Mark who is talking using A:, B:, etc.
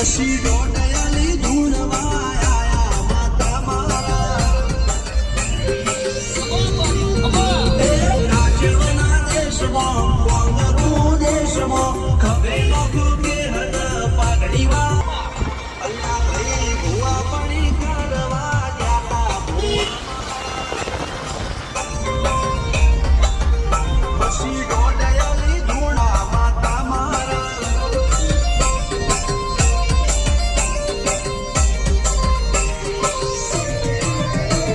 A: પછી દોડયાલી ધૂણવા